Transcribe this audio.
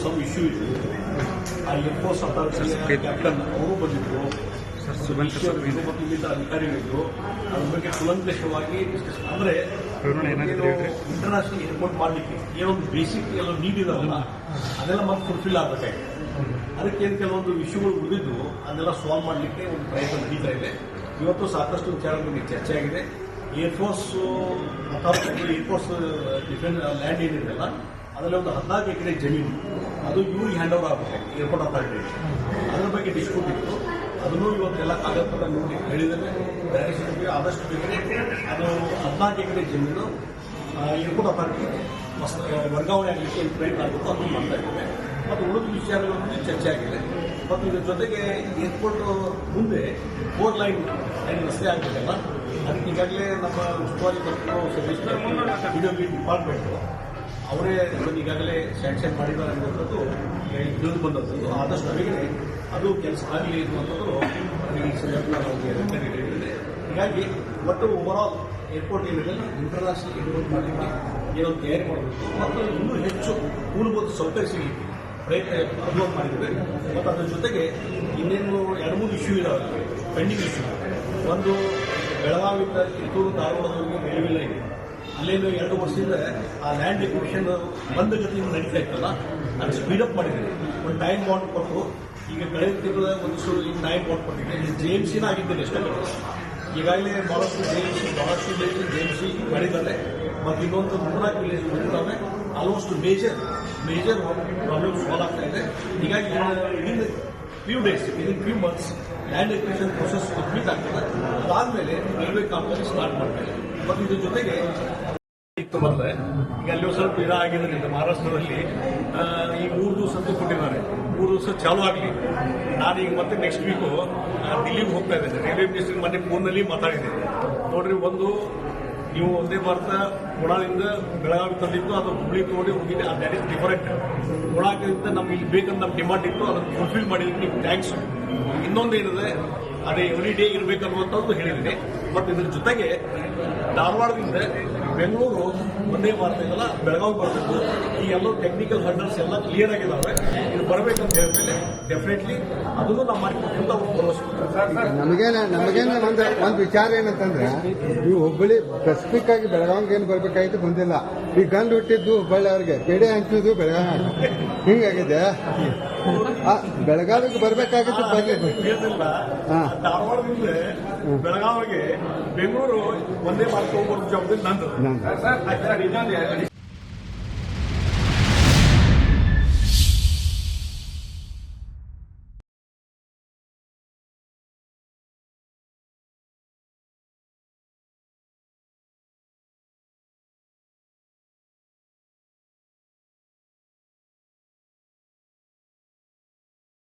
Some issue ಇದೆ ಆ ಅವರು ಬಂದಿದ್ರು ಮತ್ತು ಇಲ್ಲಿಂದ ಅಧಿಕಾರಿಗಳಿದ್ರು ಅದ್ರ ಬಗ್ಗೆ ಕೂಲಂಕಷವಾಗಿ ಡಿಸ್ಕಸ್ ಅಂದ್ರೆ. ಇಂಟರ್ನ್ಯಾಷನಲ್ ಏರ್ಪೋರ್ಟ್ ಮಾಡ್ಲಿಕ್ಕೆ ಏನೊಂದು ಬೇಸಿಕ್ ಎಲ್ಲ ನೀಡಿದಾರಲ್ಲ ಅದೆಲ್ಲ ಮತ್ತೆ ಫುಲ್ಫಿಲ್ ಆಗಬೇಕಾಗಿದೆ ಅದಕ್ಕೆ ಏನು ಕೆಲವೊಂದು ಇಶ್ಯೂಗಳು ಉಳಿದಿದ್ದು ಅದನ್ನೆಲ್ಲ ಸಾಲ್ವ್ ಮಾಡಲಿಕ್ಕೆ ಒಂದು ಪ್ರಯತ್ನ ನಡೀತಾ ಇದೆ ಇವತ್ತು ಸಾಕಷ್ಟು ವಿಚಾರಗಳ ಬಗ್ಗೆ ಚರ್ಚೆ ಆಗಿದೆ ಏರ್ಫೋರ್ಸ್ ಏರ್ಫೋರ್ಸ್ ಡಿಫೆನ್ಸ್ ಲ್ಯಾಂಡ್ ಏನಿದೆಯಲ್ಲ ಅದರಲ್ಲಿ ಒಂದು ಹದಿನಾಲ್ಕು ಎಕರೆ ಜಮೀನು. ಅದು ಇವ್ರಿಗೆ ಹ್ಯಾಂಡ್ ಓವರ್ ಆಗುತ್ತೆ ಏರ್ಪೋರ್ಟ್ ಅಥಾರಿಟಿ ಅದ್ರ ಬಗ್ಗೆ ಡಿಸ್ಪ್ಯೂಟ್ ಇತ್ತು. ಅದನ್ನು ಇವತ್ತೆಲ್ಲ ಕಾಗದ ಪತ್ರ ನೋಡಿ ಹೇಳಿದರೆ ಡೈರೆಕ್ಷನ್ಗೆ ಆದಷ್ಟು ಬೇಗ ಅದು ಹದಿನಾಲ್ಕು ಎಕರೆ ಜಮೀನು ಏರ್ಪೋರ್ಟ್ ಅಥಾರಿಟಿ ವರ್ಗಾವಣೆ ಆಗಲಿಕ್ಕೆ ಏನು ಪ್ರಯತ್ನ ಆಗುತ್ತೋ ಅದನ್ನು ಮಾಡ್ತಾ ಇದ್ದೇವೆ ಮತ್ತು ಉಳಿದ ವಿಚಾರಗಳ ಬಗ್ಗೆ ಚರ್ಚೆ ಆಗಿದೆ. ಮತ್ತು ಇದ್ರ ಜೊತೆಗೆ ಏರ್ಪೋರ್ಟ್ ಮುಂದೆ ಫೋರ್ ಲೈನ್ ಲೈನ್ ರಸ್ತೆ ಆಗಬೇಕಲ್ಲ? ಅದಕ್ಕೆ ಈಗಾಗಲೇ ನಮ್ಮ ಉಸ್ತುವಾರಿ ಮತ್ತು ಸತೀಶ್ ವಿಡಿಯೋ ಡಿಪಾರ್ಟ್ಮೆಂಟು ಅವರೇ ಈಗಾಗಲೇ ಸ್ಯಾಂಕ್ಷನ್ ಮಾಡಿದ್ದಾರೆ ಅನ್ನುವಂಥದ್ದು ತಿಳಿದು ಬಂದದ್ದು. ಆದಷ್ಟು ಅವರಿಗೆ ಅದು ಕೆಲಸ ಆಗಲಿ ಅನ್ನುವಂಥದ್ದು ಹೀಗಾಗಿ ಒಟ್ಟು ಓವರಾಲ್ ಏರ್ಪೋರ್ಟ್ ಏನಿದೆಲ್ಲ ಇಂಟರ್ನ್ಯಾಷನಲ್ ಏರ್ಪೋರ್ಟ್ ಮಾಡಲಿಕ್ಕೆ ಏನೋ ತಯಾರಿ ಮಾಡಬೇಕು. ಮತ್ತು ಇನ್ನೂ ಹೆಚ್ಚು ಮೂಲಭೂತ ಸೌಕರ್ಯ ಸಿಗಲಿಕ್ಕೆ ಪ್ರಯತ್ನ ಅನುಭವ ಮಾಡಿದ್ದೇವೆ. ಮತ್ತು ಅದರ ಜೊತೆಗೆ ಇನ್ನೇನು ಎರಡು ಮೂರು ಇಶ್ಯೂ ಇದಾವೆ. ಪೆಂಡಿಂಗ್ ಇಶ್ಯೂ ಒಂದು ಬೆಳಗಾವಿಯಿಂದ ಕಿತ್ತೂರು ಧಾರವಾಡದವರೆಗೆ ರೈಲ್ವೆ ಲೈನ್ ಅಲ್ಲೇನು ಎರಡು ವರ್ಷದಿಂದ ಆ ಲ್ಯಾಂಡ್ ಎಕ್ವಿಷನ್ ಬಂದ ಗತಿಯಿಂದ ನಡೀತಾ ಇತ್ತಲ್ಲ ಸ್ಪೀಡ್ ಅಪ್ ಮಾಡಿದ್ದೀವಿ. ಒಂದು ಟೈಮ್ ಬಾಂಡ್ ಕೊಟ್ಟು, ಈಗ ಕಳೆದ ತಿಂಗಳ ಒಂದು ಸು ಈಗ ಟೈಮ್ ಬಾಂಡ್ ಕೊಟ್ಟಿದ್ದೀನಿ ಜೆ ಎಂ ಸಿನ ಆಗಿದ್ದೇನೆ ಅಷ್ಟೇ. ಈಗಾಗಲೇ ಬಹಳಷ್ಟು J M C village J M C ಮಾಡಿದ್ದಾರೆ. ಮತ್ತು ಇನ್ನೊಂದು ಮೂರ್ನಾಲ್ಕು ವಿಲೇಜ್ ಬಂದಿದ್ದಾವೆ. Almost major major problem solve ಆಗ್ತಾ ಇದೆ. ಹೀಗಾಗಿ in few days in few months land acquisition process complete ಆಗ್ತದೆ. ಅದಾದಮೇಲೆ ರೈಲ್ವೆ ಕಾಂಪ್ಲೆಕ್ಸ್ ಸ್ಟಾರ್ಟ್ ಮಾಡ್ತಾರೆ. ಮತ್ತು ಇದ್ರ ಜೊತೆಗೆ ಇತ್ತು ಮೊದಲೇ. ಈಗ ಅಲ್ಲಿ ಸ್ವಲ್ಪ ಇದಾಗಿದ್ದರಿಂದ ಮಹಾರಾಷ್ಟ್ರದಲ್ಲಿ. ಈಗ ಮೂರು ದಿವಸ ಅಂತ ಕೊಟ್ಟಿದ್ದಾರೆ. ಮೂರು ದಿವಸ ಚಾಲು ಆಗಲಿ. ನಾನು ಈಗ ಮತ್ತೆ ನೆಕ್ಸ್ಟ್ ವೀಕು ದಿಲ್ಲಿಗೆ ಹೋಗ್ತಾ ಇದ್ದೇನೆ. ರೈಲ್ವೆ ಮಿನಿಸ್ಟರ್ ಮೊನ್ನೆ ಫೋನ್ನಲ್ಲಿ ಮಾತಾಡಿದೆ ನೋಡ್ರಿ, ಒಂದು ನೀವು ಒಂದೇ ಭಾರತ ಗುಣದಿಂದ ಬೆಳಗಾವಿ ತಂದಿತ್ತು ಅದು ಹುಬ್ಳಿ ತಗೊಂಡು ಹೋಗಿದೆ. ದಟ್ ಇಸ್ ಡಿಫರೆಂಟ್ ಗುಣದಿಂದ ನಮ್ಗೆ ಇಲ್ಲಿ ಬೇಕಂತ ನಮ್ಮ ಡಿಮಾಂಡ್ ಇತ್ತು. ಅದನ್ನು ಫುಲ್ಫಿಲ್ ಮಾಡಿದ್ದೀನಿ ಥ್ಯಾಂಕ್ಸ್ ಇನ್ನೊಂದು ಏನಿದೆ ಅದೇ ಎವ್ರಿ ಡೇ ಇರಬೇಕನ್ನುವಂಥದ್ದು ಹೇಳಿದ್ದೀನಿ. ಬಟ್ ಇದ್ರ ಜೊತೆಗೆ ಧಾರವಾಡದಿಂದ ಬೆಂಗಳೂರು ಒಂದೇ ಭಾರತ ಇದೆಲ್ಲ ಬೆಳಗಾವಿ ಬರಬೇಕು ಈ ಎಲ್ಲ ಟೆಕ್ನಿಕಲ್ ಹರ್ಡಲ್ಸ್ ಎಲ್ಲ ಕ್ಲಿಯರ್ ಆಗಿದ್ದಾವೆ ಇದು ಬರಬೇಕಂತ ಹೇಳಿದ್ಮೇಲೆ ಡೆಫಿನೆಟ್ಲಿ ಅದನ್ನು ನಾವು ಮಾಡಿಕೊಟ್ಟು ಅವ್ರು ಭರವಸೆ. ನಮಗೇನ ನಮಗೇನ ಒಂದು ಒಂದು ವಿಚಾರ ಏನಂತಂದ್ರೆ ಈ ಹುಬ್ಬಳ್ಳಿ ಸ್ಪೆಸಿಫಿಕ್ ಆಗಿ ಬೆಳಗಾವಿಗೆ ಏನು ಬರಬೇಕಾಯ್ತು ಬಂದಿಲ್ಲ ಈ ಗಂಡು ಹುಟ್ಟಿದ್ದು ಹುಬ್ಬಳ್ಳಿ ಅವ್ರಿಗೆ ಪೇಡೆ ಹಂಚಿದ್ದು ಬೆಳಗಾವಿ. ಹಿಂಗಾಗಿದೆ. ಬೆಳಗಾವಿಗೆ ಬರ್ಬೇಕಾಗಿತ್ತು ಬರ್ಲಿ ಹೇಳ್ತಿಲ್ಲ ಹಾ. ಧಾರವಾಡದಿಂದ ಬೆಳಗಾವಿಗೆ ಬೆಂಗಳೂರು ಒಂದೇ ಮಾರ್ಕ್ ಹೋಗ್ಬೋದು ಜವಾಬ್ದಾರಿ ನಂದು.